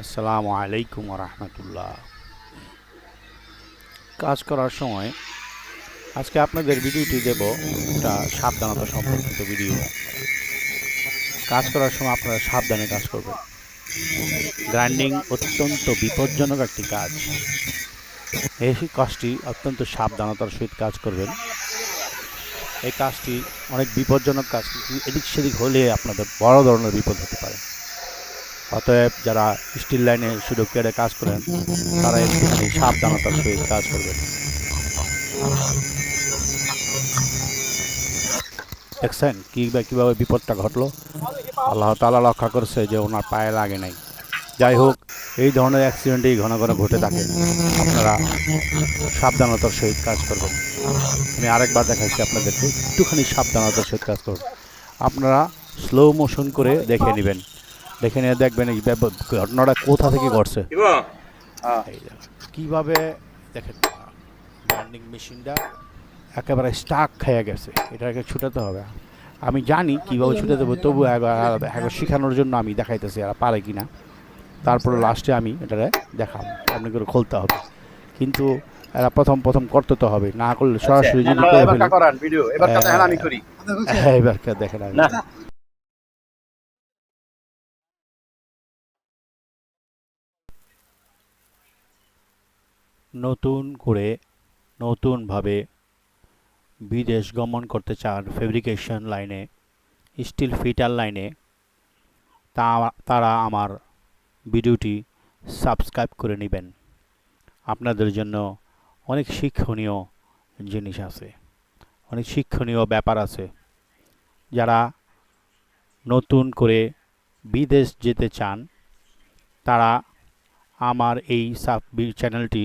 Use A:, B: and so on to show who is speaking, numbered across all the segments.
A: আসসালামু আলাইকুম রহমতুল্লাহ কাজ করার সময় আজকে আপনাদের ভিডিওটি দেব একটা সাবধানতা সম্পর্কিত ভিডিও কাজ করার সময় আপনারা সাবধানে কাজ করবেন। গ্রাইন্ডিং অত্যন্ত বিপজ্জনক একটি কাজ। এই কাজটি অত্যন্ত সাবধানতার সহিত কাজ করবেন। এই কাজটি অনেক বিপজ্জনক কাজ এদিক সেদিক হলে আপনাদের বড় ধরনের বিপদ হতে পারে। অতএব যারা স্টিল লাইনে পেয়ে কাজ করেন, তারা একটুখানি সাবধানতার সহিত কাজ করবেন। দেখছেন কী বা কীভাবে বিপদটা ঘটলো? আল্লাহ তালা রক্ষা করছে যে ওনার পায়ে লাগে নাই। যাই হোক, এই ধরনের অ্যাক্সিডেন্টই ঘন ঘন ঘটে থাকে। আপনারা সাবধানতার সহিত কাজ করবেন। আমি আরেকবার দেখাচ্ছি আপনাদেরকে। একটুখানি সাবধানতার সহিত কাজ করবেন আপনারা স্লো মোশন করে দেখে নেবেন। দেখে নিয়ে দেখবেন এই ঘটনাটা কোথা থেকে ঘটছে। দেখেন। কীভাবে দেখেন ব্যান্ডিং মেশিনটা একেবারে স্টাক খেয়ে গেছে এটাকে ছুটাতে হবে। আমি জানি কীভাবে ছুটে দেবো তবু একবার একবার শেখানোর জন্য আমি দেখাইতেছি আর পারে কি না তারপরে লাস্টে আমি এটারে দেখাম আপনি করে খুলতে হবে। কিন্তু এরা প্রথম প্রথম করতে তো হবে না করলে সরাসরি যদি করে ফেলি।
B: করান ভিডিও এবার
A: হ্যাঁ,
B: কথা আমি করি
A: হ্যাঁ, এবার কে দেখেন আগে।
B: না।
A: নতুন করে নতুনভাবে বিদেশ গমন করতে চান ফেব্রিকেশন লাইনে স্টিল ফিটার লাইনে তা, তারা আমার ভিডিওটি সাবস্ক্রাইব করে নেবেন। আপনাদের জন্য অনেক শিক্ষণীয় জিনিস আছে, অনেক শিক্ষণীয় ব্যাপার আছে। যারা নতুন করে বিদেশ যেতে চান, তারা আমার এই সাব চ্যানেলটি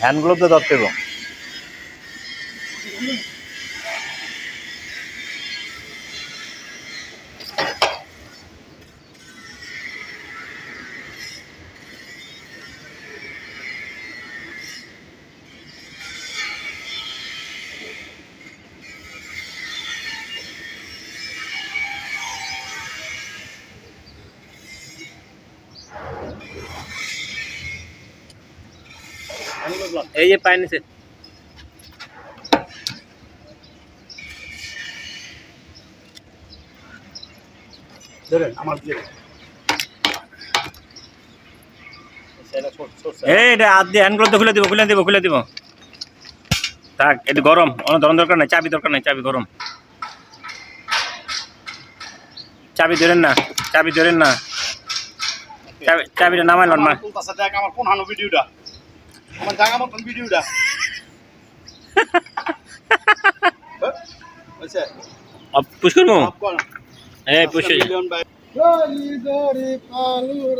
B: হ্যান্ড গ্লোভ তো ধরতে হবে
C: এই যে পায় হাত দিয়ে হ্যান্ড গ্লোভ খুলে দিব খুলে দিব খুলে দিব। থাক এটা গরম অন্য ধরন দরকার নাই চাবি দরকার নাই চাবি গরম। চাবি ধরেন না চাবি ধরেন না। চাবি চাবিটা নামাই লন মা।
B: তুলতাছে দেখ আমার কোন ভিডিওটা। Mentang-mentang pun video
C: dah. Apa?
B: Apa? Push
C: kan mau?
B: Eh, push
D: kan. Lali dari palu.